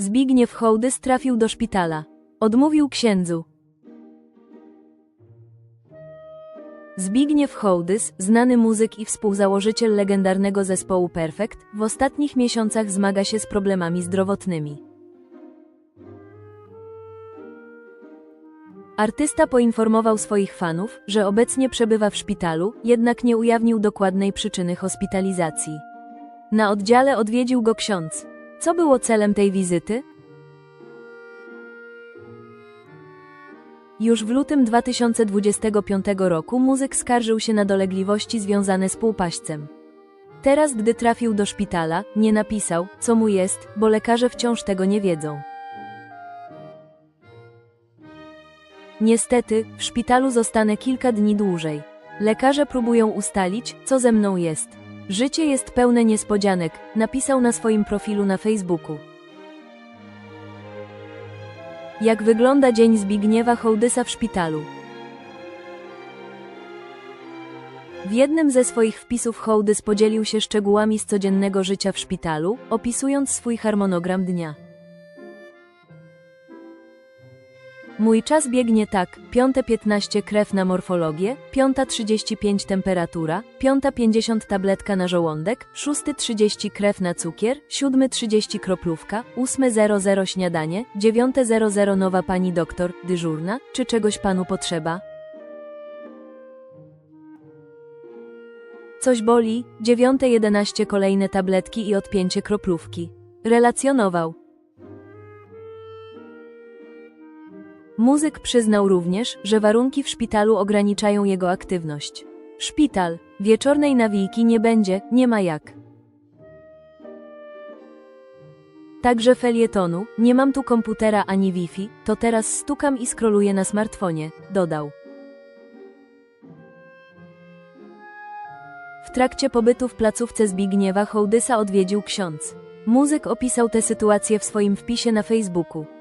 Zbigniew Hołdys trafił do szpitala. Odmówił księdzu. Zbigniew Hołdys, znany muzyk i współzałożyciel legendarnego zespołu Perfect, w ostatnich miesiącach zmaga się z problemami zdrowotnymi. Artysta poinformował swoich fanów, że obecnie przebywa w szpitalu, jednak nie ujawnił dokładnej przyczyny hospitalizacji. Na oddziale odwiedził go ksiądz. Co było celem tej wizyty? Już w lutym 2025 roku muzyk skarżył się na dolegliwości związane z półpaścem. Teraz, gdy trafił do szpitala, nie napisał, co mu jest, bo lekarze wciąż tego nie wiedzą. Niestety, w szpitalu zostanę kilka dni dłużej. Lekarze próbują ustalić, co ze mną jest. Życie jest pełne niespodzianek, napisał na swoim profilu na Facebooku. Jak wygląda dzień Zbigniewa Hołdysa w szpitalu? W jednym ze swoich wpisów Hołdys podzielił się szczegółami z codziennego życia w szpitalu, opisując swój harmonogram dnia. Mój czas biegnie tak, 5.15 krew na morfologię, 5.35 temperatura, 5.50 tabletka na żołądek, 6.30 krew na cukier, 7.30 kroplówka, 8.00 śniadanie, 9.00 nowa pani doktor, dyżurna, czy czegoś panu potrzeba? Coś boli, 9.11 kolejne tabletki i odpięcie kroplówki. Relacjonował. Muzyk przyznał również, że warunki w szpitalu ograniczają jego aktywność. Szpital. Wieczornej nawijki nie będzie, nie ma jak. Także felietonu, nie mam tu komputera ani Wi-Fi, to teraz stukam i skroluję na smartfonie, dodał. W trakcie pobytu w placówce Zbigniewa Hołdysa odwiedził ksiądz. Muzyk opisał tę sytuację w swoim wpisie na Facebooku.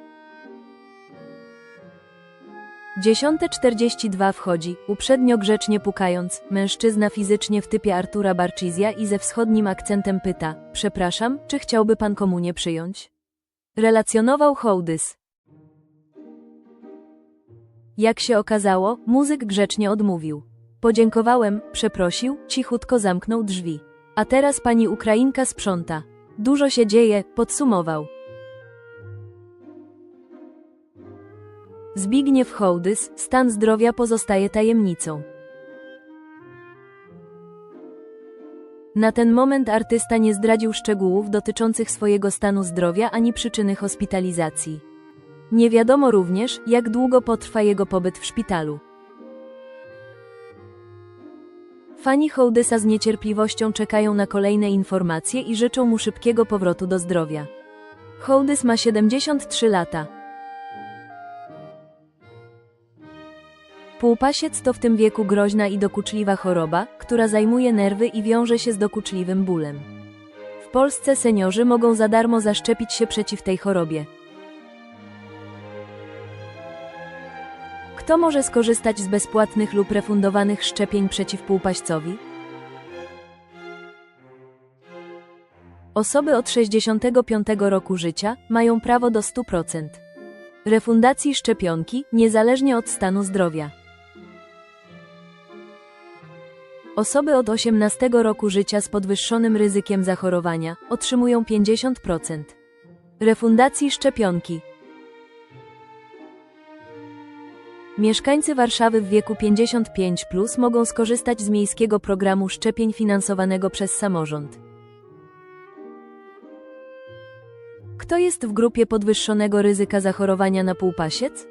10.42 wchodzi, uprzednio grzecznie pukając, mężczyzna fizycznie w typie Artura Barczizja i ze wschodnim akcentem pyta, przepraszam, czy chciałby pan komunię przyjąć? Relacjonował Hołdys. Jak się okazało, muzyk grzecznie odmówił. Podziękowałem, przeprosił, cichutko zamknął drzwi. A teraz pani Ukrainka sprząta. Dużo się dzieje, podsumował. Zbigniew Hołdys, stan zdrowia pozostaje tajemnicą. Na ten moment artysta nie zdradził szczegółów dotyczących swojego stanu zdrowia ani przyczyny hospitalizacji. Nie wiadomo również, jak długo potrwa jego pobyt w szpitalu. Fani Hołdysa z niecierpliwością czekają na kolejne informacje i życzą mu szybkiego powrotu do zdrowia. Hołdys ma 73 lata. Półpasiec to w tym wieku groźna i dokuczliwa choroba, która zajmuje nerwy i wiąże się z dokuczliwym bólem. W Polsce seniorzy mogą za darmo zaszczepić się przeciw tej chorobie. Kto może skorzystać z bezpłatnych lub refundowanych szczepień przeciw półpaścowi? Osoby od 65 roku życia mają prawo do 100% refundacji szczepionki, niezależnie od stanu zdrowia. Osoby od 18 roku życia z podwyższonym ryzykiem zachorowania otrzymują 50% refundacji szczepionki. Mieszkańcy Warszawy w wieku 55 plus mogą skorzystać z miejskiego programu szczepień finansowanego przez samorząd. Kto jest w grupie podwyższonego ryzyka zachorowania na półpasiec?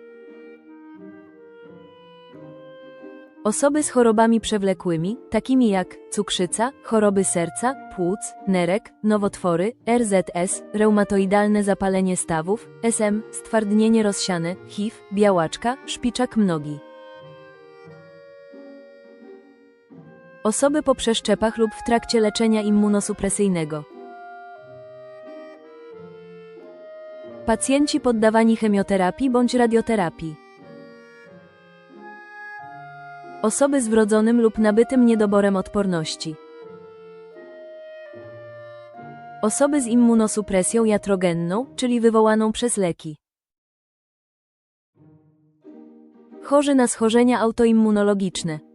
Osoby z chorobami przewlekłymi, takimi jak cukrzyca, choroby serca, płuc, nerek, nowotwory, RZS, reumatoidalne zapalenie stawów, SM, stwardnienie rozsiane, HIV, białaczka, szpiczak mnogi. Osoby po przeszczepach lub w trakcie leczenia immunosupresyjnego. Pacjenci poddawani chemioterapii bądź radioterapii. Osoby z wrodzonym lub nabytym niedoborem odporności. Osoby z immunosupresją jatrogenną, czyli wywołaną przez leki. Chorzy na schorzenia autoimmunologiczne.